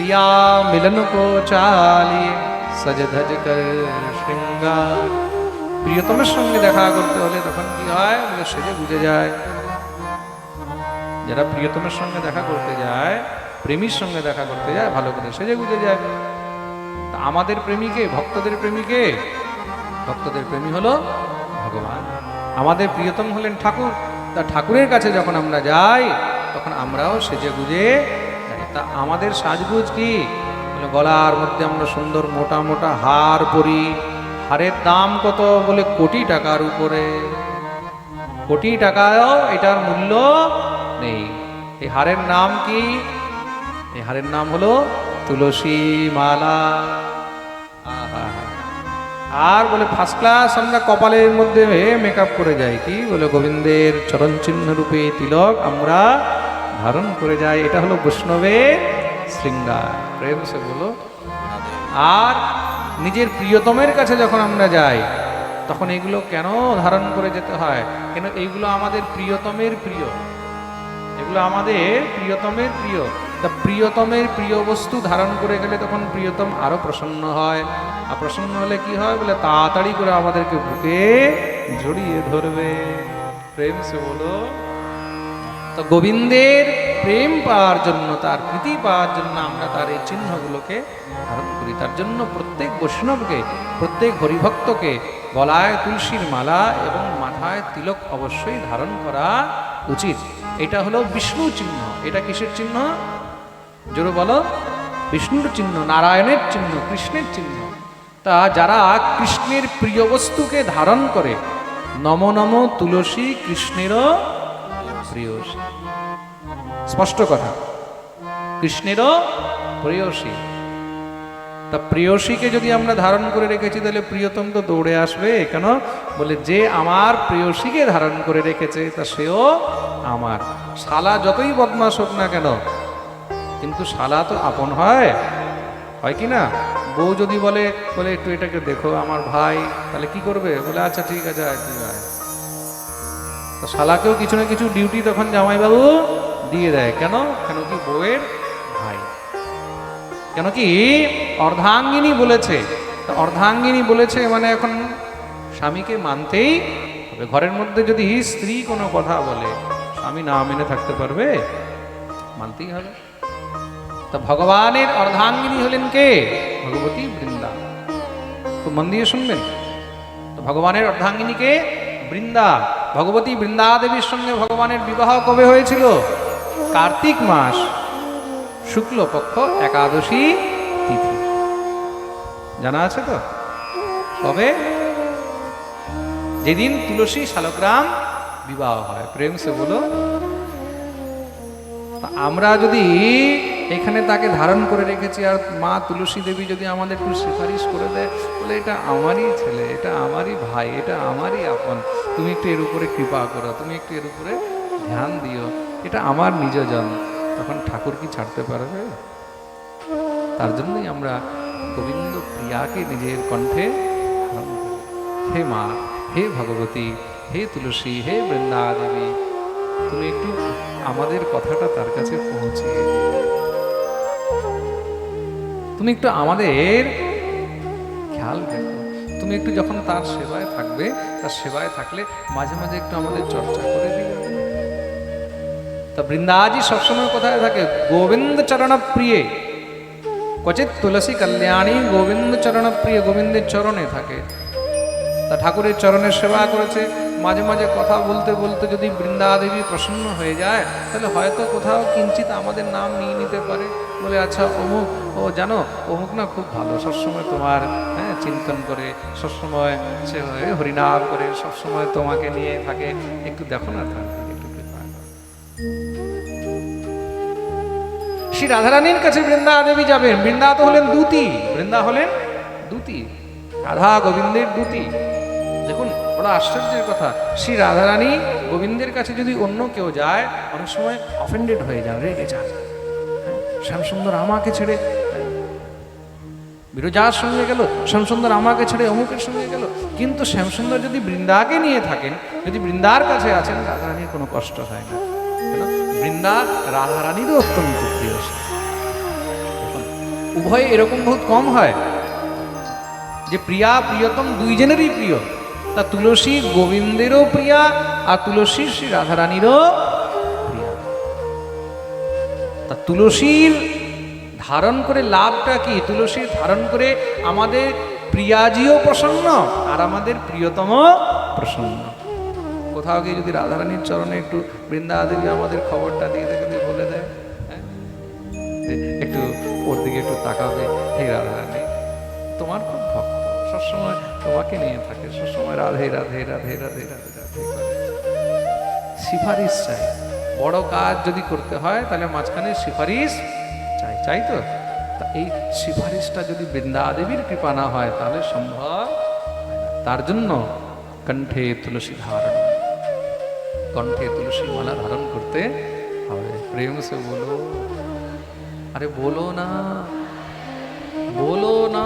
पिया मिलन को चालिए सज धज कर श्रृंगार প্রিয়তমের সঙ্গে দেখা করতে হলে তখন কি হয় বলে সেজে বুঝে যায় যারা প্রিয়তমের সঙ্গে দেখা করতে যায় প্রেমীর সঙ্গে দেখা করতে যায় ভালো করে সেজে বুঝে যায় তা আমাদের প্রেমিকে ভক্তদের প্রেমিকে ভক্তদের প্রেমী হলো ভগবান আমাদের প্রিয়তম হলেন ঠাকুর তা ঠাকুরের কাছে যখন আমরা যাই তখন আমরাও সেজে গুজে যাই তা আমাদের সাজগুজ কি? গলার মধ্যে আমরা সুন্দর মোটা মোটা হার পরি। হারের দাম কত? বলে, কোটি টাকার উপরে। কোটি টাকাও এটার মূল্য নেই। এই হারের নাম কি? এই হারের নাম হলো তুলসী মালা। আর বলে ফার্স্ট ক্লাস আমরা কপালের মধ্যে মেকআপ করে যাই কি? বলে, গোবিন্দের চরণ চিহ্ন রূপে তিলক আমরা ধারণ করে যায়। এটা হলো বৈষ্ণবের শৃঙ্গার। প্রেম সে বলো, আর নিজের প্রিয়তমের কাছে যখন আমরা যাই, তখন এগুলো কেন ধারণ করে যেতে হয়? কেন এইগুলো আমাদের প্রিয়তমের প্রিয়? এগুলো আমাদের প্রিয়তমের প্রিয়। তা প্রিয়তমের প্রিয় বস্তু ধারণ করে গেলে তখন প্রিয়তম আরও প্রসন্ন হয়। আর প্রসন্ন হলে কি হয়? বলে তাড়াতাড়ি করে আমাদেরকে বুকে জড়িয়ে ধরবে। প্রেম সে বলো তো গোবিন্দের প্রেম পাওয়ার জন্য, তার প্রীতি পাওয়ার জন্য আমরা তার এই চিহ্নগুলোকে ধারণ করি। তার জন্য প্রত্যেক বৈষ্ণবকে, প্রত্যেক হরিভক্তকে গলায় তুলসীর মালা এবং মাথায় তিলক অবশ্যই ধারণ করা উচিত। এটা হলো বিষ্ণু চিহ্ন। এটা কিসের চিহ্ন? জোরে বলো। বিষ্ণুর চিহ্ন, নারায়ণের চিহ্ন, কৃষ্ণের চিহ্ন। তা যারা কৃষ্ণের প্রিয় বস্তুকে ধারণ করে, নম নম তুলসী কৃষ্ণেরও প্রিয়সী। স্পষ্ট কথা। কৃষ্ণেরও প্রিয়সী। তা প্রিয়সীকে যদি আমরা ধারণ করে রেখেছি তাহলে প্রিয়তম তো দৌড়ে আসবে কেন? বলে যে আমার প্রিয়সীকে ধারণ করে রেখেছে তা সেও আমার। শালা যতই বদমাস হোক না কেন কিন্তু শালা তো আপন হয়। হয় কি না? বউ যদি বলে বলে একটু এটাকে দেখো আমার ভাই তাহলে কি করবে? বলে আচ্ছা ঠিক আছে তো শালাকেও কিছু না কিছু ডিউটি তখন জামাইবাবু দিয়ে দেয়। কেন? কেন কি বউয়ের ভাই? কেন কি? অর্ধাঙ্গিনী বলেছে। তা অর্ধাঙ্গিনী বলেছে মানে এখন স্বামীকে মানতেই হবে। ঘরের মধ্যে যদি স্ত্রী কোনো কথা বলে, স্বামী না মেনে থাকতে পারবে, মানতেই হবে। তা ভগবানের অর্ধাঙ্গিনী হলেন কে? ভগবতী বৃন্দা। খুব মন দিয়ে শুনবেন। তো ভগবানের অর্ধাঙ্গিনীকে বৃন্দা, ভগবতী বৃন্দা দেবীর সঙ্গে ভগবানের বিবাহ কবে হয়েছিল? কার্তিক মাস, শুক্লপক্ষ, একাদশী তিথি। জানা আছে তো? কবে যেদিন তুলসী শালগ্রাম বিবাহ হয়, প্রেম সে বলো আমরা যদি এখানে তাকে ধারণ করে রেখেছি, আর মা তুলসী দেবী যদি আমাদের একটু সুপারিশ করে দেয়, বলে এটা আমারই ছেলে, এটা আমারই ভাই, এটা আমারই আপন, তুমি একটু এর উপরে কৃপা করো, তুমি একটু এর উপরে ধ্যান দিও, এটা আমার নিজজন তখন ঠাকুর কি ছাড়তে পারবে? তার জন্যই আমরা গোবিন্দ প্রিয়াকে নিজের কণ্ঠে হে মা, হে ভগবতী, হে তুলসী, হে বৃন্দা দেবী তুমি একটু আমাদের কথাটা তার কাছে দিও। তুমি একটু আমাদের খেয়াল রেখো। তুমি একটু যখন তার সেবায় থাকবে, তার সেবায় থাকলে মাঝে মাঝে একটু আমাদের চর্চা করে দিও। তা বৃন্দাজি সবসময় কোথায় থাকে? গোবিন্দ চরণ প্রিয়ে কচিত তুলসী কল্যাণী গোবিন্দ চরণ প্রিয় গোবিন্দের চরণে থাকে। তা ঠাকুরের চরণের সেবা করেছে। মাঝে মাঝে কথা বলতে বলতে যদি বৃন্দাদেবী প্রসন্ন হয়ে যায়, তাহলে হয়তো কোথাও কিঞ্চিত আমাদের নাম নিয়ে নিতে পারে। বলে আচ্ছা অমুক, ও জানো, অমুক না খুব ভালো। সবসময় তোমার হ্যাঁ চিন্তন করে, সবসময় সে হরিনাম করে, সবসময় তোমাকে নিয়ে থাকে। একটু দেখো না শ্রী রাধারানীর কাছে বৃন্দা দেবী যাবেন। বৃন্দা তো হলেন দুতি। বৃন্দা হলেন দুতি। রাধা গোবিন্দের দুতি। দেখুন, বড় আশ্চর্যের কথা। শ্রী রাধারানী গোবিন্দের কাছে যদি অন্য কেউ যায়, অনেক সময় অফেন্ডেড হয়ে যান রেগে যান শ্যামসুন্দর আমাকে ছেড়ে বিরজার সঙ্গে গেল, শ্যামসুন্দর আমাকে ছেড়ে অমুকের সঙ্গে গেল। কিন্তু শ্যামসুন্দর যদি বৃন্দাকে নিয়ে থাকেন, যদি বৃন্দার কাছে আছেন, রাধারানীর কোনো কষ্ট হয় না? বৃন্দা রাধারানীরও অত্যন্ত প্রিয় উভয় এরকম বহুত কম হয় যে প্রিয়া, প্রিয়তম দুইজনেরই প্রিয়। তা তুলসী গোবিন্দেরও প্রিয়া, আর তুলসী শ্রী রাধারানীরও তুলসীর ধারণ করে লাভটা কি? তুলসীর ধারণ করে আমাদের প্রিয়াজিও প্রসন্ন আর আমাদের প্রিয়তম প্রসন্ন। কোথাও গিয়ে যদি রাধারানীর চরণে একটু বৃন্দা আমাদের খবরটা দিয়ে দেখে বলে দেয় হ্যাঁ? একটু ওর দিকে একটু তাকাবে হে রাধারানী। তোমার খুব ভক্ত। সবসময় তোমাকে নিয়ে থাকে। সবসময় রাধে রাধে রাধে রাধে রাধে রাধে। সিফারিশ চাই। বড় কাজ যদি করতে হয়, তাহলে মাঝখানে সিফারিশ চাই চাই তো? এই সিফারিশটা যদি বৃন্দা দেবীর কৃপা না হয়, তাহলে সম্ভব তার জন্য কণ্ঠে তুলসী ধারণ, কণ্ঠে তুলসী মালা ধারণ করতে হবে। প্রেম সে বলো, আরে বলো না বলো না।